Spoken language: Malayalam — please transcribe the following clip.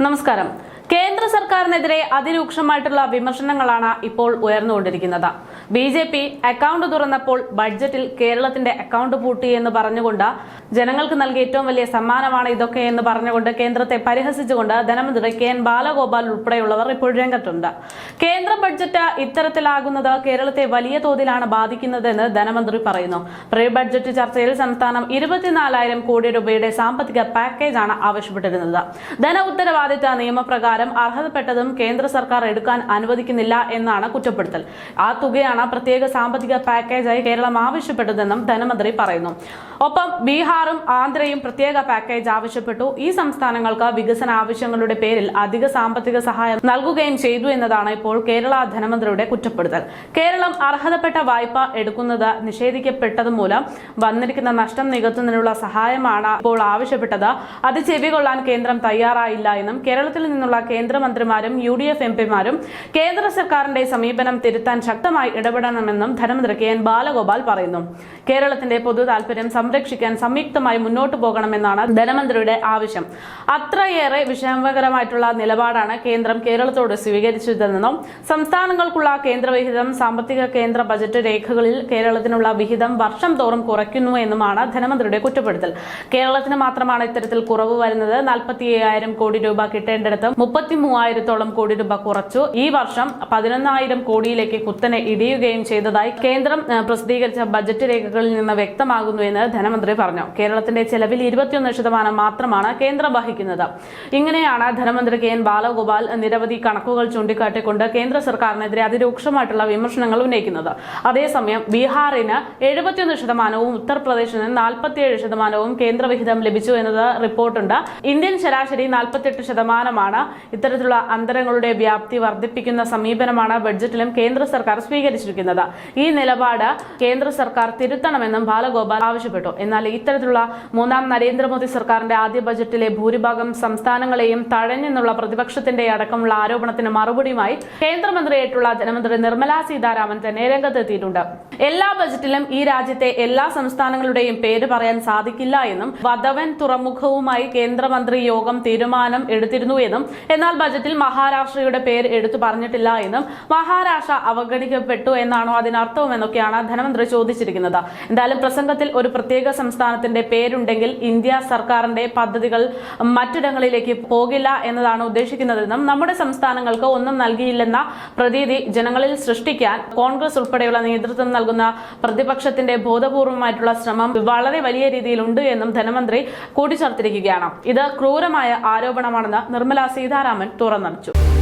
നമസ്കാരം. കേന്ദ്ര സർക്കാരിനെതിരെ അതിരൂക്ഷമായിട്ടുള്ള വിമർശനങ്ങളാണ് ഇപ്പോൾ ഉയർന്നുകൊണ്ടിരിക്കുന്നത്. ബി ജെ പി അക്കൗണ്ട് തുറന്നപ്പോൾ ബഡ്ജറ്റിൽ കേരളത്തിന്റെ അക്കൗണ്ട് പൂട്ടി എന്ന് പറഞ്ഞുകൊണ്ട് ജനങ്ങൾക്ക് നൽകിയ ഏറ്റവും വലിയ സമ്മാനമാണ് ഇതൊക്കെ എന്ന് പറഞ്ഞുകൊണ്ട് കേന്ദ്രത്തെ പരിഹസിച്ചുകൊണ്ട് ധനമന്ത്രി കെ എൻ ബാലഗോപാൽ ഉൾപ്പെടെയുള്ളവർ ഇപ്പോൾ രംഗത്തുണ്ട്. കേന്ദ്ര ബഡ്ജറ്റ് ഇത്തരത്തിലാകുന്നത് കേരളത്തെ വലിയ തോതിലാണ് ബാധിക്കുന്നതെന്ന് ധനമന്ത്രി പറയുന്നു. പ്രീ ബഡ്ജറ്റ് ചർച്ചയിൽ സംസ്ഥാനം ഇരുപത്തിനാലായിരം കോടി രൂപയുടെ സാമ്പത്തിക പാക്കേജാണ് ആവശ്യപ്പെട്ടിരുന്നത്. ധന ഉത്തരവാദിത്ത നിയമപ്രകാരം അർഹതപ്പെട്ടതും കേന്ദ്ര സർക്കാർ എടുക്കാൻ അനുവദിക്കുന്നില്ല എന്നാണ് കുറ്റപ്പെടുത്തൽ. ആ തുകയാണ് പ്രത്യേക സാമ്പത്തിക പാക്കേജായി കേരളം ആവശ്യപ്പെട്ടതെന്നും ധനമന്ത്രി പറയുന്നു. ഒപ്പം ബീഹാറും ആന്ധ്രയും പ്രത്യേക പാക്കേജ് ആവശ്യപ്പെട്ടു. ഈ സംസ്ഥാനങ്ങൾക്ക് വികസന ആവശ്യങ്ങളുടെ പേരിൽ അധിക സാമ്പത്തിക സഹായം നൽകുകയും ചെയ്തു എന്നതാണ് ഇപ്പോൾ കേരള ധനമന്ത്രിയുടെ കുറ്റപ്പെടുത്തൽ. കേരളം അർഹതപ്പെട്ട വായ്പ എടുക്കുന്നത് നിഷേധിക്കപ്പെട്ടത് മൂലം വന്നിരിക്കുന്ന നഷ്ടം നികത്തുന്നതിനുള്ള സഹായമാണ് ഇപ്പോൾ ആവശ്യപ്പെട്ടത്. അത് ചെവികൊള്ളാൻ കേന്ദ്രം തയ്യാറായില്ല എന്നും കേരളത്തിൽ നിന്നുള്ള കേന്ദ്രമന്ത്രിമാരും യു ഡി എഫ് എം പിമാരും കേന്ദ്ര സർക്കാരിന്റെ സമീപനം തിരുത്താൻ ശക്തമായി ഇടപെടണമെന്നും ധനമന്ത്രി കെ എൻ ബാലഗോപാൽ പറയുന്നു. കേരളത്തിന്റെ പൊതു താൽപര്യം സംരക്ഷിക്കാൻ സംയുക്തമായി മുന്നോട്ട് പോകണമെന്നാണ് ധനമന്ത്രിയുടെ ആവശ്യം. അത്രയേറെ വിഷമകരമായിട്ടുള്ള നിലപാടാണ് കേന്ദ്രം കേരളത്തോട് സ്വീകരിച്ചതെന്നും സംസ്ഥാനങ്ങൾക്കുള്ള കേന്ദ്രവിഹിതം സാമ്പത്തിക കേന്ദ്ര ബജറ്റ് രേഖകളിൽ കേരളത്തിനുള്ള വിഹിതം വർഷം തോറും കുറയ്ക്കുന്നു എന്നുമാണ് ധനമന്ത്രിയുടെ കുറ്റപ്പെടുത്തൽ. കേരളത്തിന് മാത്രമാണ് ഇത്തരത്തിൽ കുറവ് വരുന്നത്. നാൽപ്പത്തി കോടി രൂപ കിട്ടേണ്ടിടത്ത് മുപ്പത്തി മൂവായിരത്തോളം കോടി രൂപ കുറച്ചു. ഈ വർഷം പതിനൊന്നായിരം കോടിയിലേക്ക് കുത്തനെ ഇടിയുകയും ചെയ്തതായി കേന്ദ്രം പ്രസിദ്ധീകരിച്ച ബജറ്റ് രേഖകളിൽ നിന്ന് വ്യക്തമാകുന്നു എന്ന് ധനമന്ത്രി പറഞ്ഞു. കേരളത്തിന്റെ ചെലവിൽ ഇരുപത്തിയൊന്ന് ശതമാനം മാത്രമാണ് കേന്ദ്രം വഹിക്കുന്നത്. ഇങ്ങനെയാണ് ധനമന്ത്രി കെ. എൻ. ബാലഗോപാൽ നിരവധി കണക്കുകൾ ചൂണ്ടിക്കാട്ടിക്കൊണ്ട് കേന്ദ്ര സർക്കാരിനെതിരെ അതിരൂക്ഷമായിട്ടുള്ള വിമർശനങ്ങൾ ഉന്നയിക്കുന്നത്. അതേസമയം ബീഹാറിന് എഴുപത്തിയൊന്ന് ശതമാനവും ഉത്തർപ്രദേശിന് നാൽപ്പത്തിയേഴ് ശതമാനവും കേന്ദ്രവിഹിതം ലഭിച്ചു എന്നത് റിപ്പോർട്ടുണ്ട്. ഇന്ത്യൻ ശരാശരി നാൽപ്പത്തെട്ട് ശതമാനമാണ് ഇത്തരത്തിലുള്ള അന്തരങ്ങളുടെ വ്യാപ്തി വർദ്ധിപ്പിക്കുന്ന സമീപനമാണ് ബഡ്ജറ്റിലും കേന്ദ്ര സർക്കാർ സ്വീകരിച്ചിരിക്കുന്നത്. ഈ നിലപാട് കേന്ദ്ര സർക്കാർ തിരുത്തണമെന്നും ബാലഗോപാൽ ആവശ്യപ്പെട്ടു. എന്നാൽ ഇത്തരത്തിലുള്ള മൂന്നാം നരേന്ദ്രമോദി സർക്കാരിന്റെ ആദ്യ ബജറ്റിലെ ഭൂരിഭാഗം സംസ്ഥാനങ്ങളെയും തഴഞ്ഞെന്നുള്ള പ്രതിപക്ഷത്തിന്റെ അടക്കമുള്ള ആരോപണത്തിന് മറുപടിയുമായി കേന്ദ്രമന്ത്രിയായിട്ടുള്ള ധനമന്ത്രി നിർമ്മലാ സീതാരാമൻ തന്നെ രംഗത്തെത്തിയിട്ടുണ്ട്. എല്ലാ ബജറ്റിലും ഈ രാജ്യത്തെ എല്ലാ സംസ്ഥാനങ്ങളുടെയും പേര് പറയാൻ സാധിക്കില്ല എന്നും വധവൻ തുറമുഖവുമായി കേന്ദ്രമന്ത്രി യോഗം തീരുമാനം എടുത്തിരുന്നു എന്നും എന്നാൽ ബജറ്റിൽ മഹാരാഷ്ട്രയുടെ പേര് എടുത്തു പറഞ്ഞിട്ടില്ല എന്നും മഹാരാഷ്ട്ര അവഗണിക്കപ്പെട്ടു എന്നാണോ അതിനർത്ഥവും എന്നൊക്കെയാണ് ധനമന്ത്രി ചോദിച്ചിരിക്കുന്നത്. എന്തായാലും പ്രസംഗത്തിൽ ഒരു പ്രത്യേക സംസ്ഥാനത്തിന്റെ പേരുണ്ടെങ്കിൽ ഇന്ത്യ സർക്കാരിന്റെ പദ്ധതികൾ മറ്റിടങ്ങളിലേക്ക് പോകില്ല എന്നതാണ് ഉദ്ദേശിക്കുന്നതെന്നും നമ്മുടെ സംസ്ഥാനങ്ങൾക്ക് ഒന്നും നൽകിയില്ലെന്ന പ്രതീതി ജനങ്ങളിൽ സൃഷ്ടിക്കാൻ കോൺഗ്രസ് ഉൾപ്പെടെയുള്ള നേതൃത്വം നൽകുന്ന പ്രതിപക്ഷത്തിന്റെ ബോധപൂർവമായിട്ടുള്ള ശ്രമം വളരെ വലിയ രീതിയിലുണ്ട് എന്നും ധനമന്ത്രി കൂട്ടിച്ചേർത്തിരിക്കുകയാണ്. ഇത് ക്രൂരമായ ആരോപണമാണെന്ന് നിർമ്മല സീതാരാമൻ തുറന്നടിച്ചു.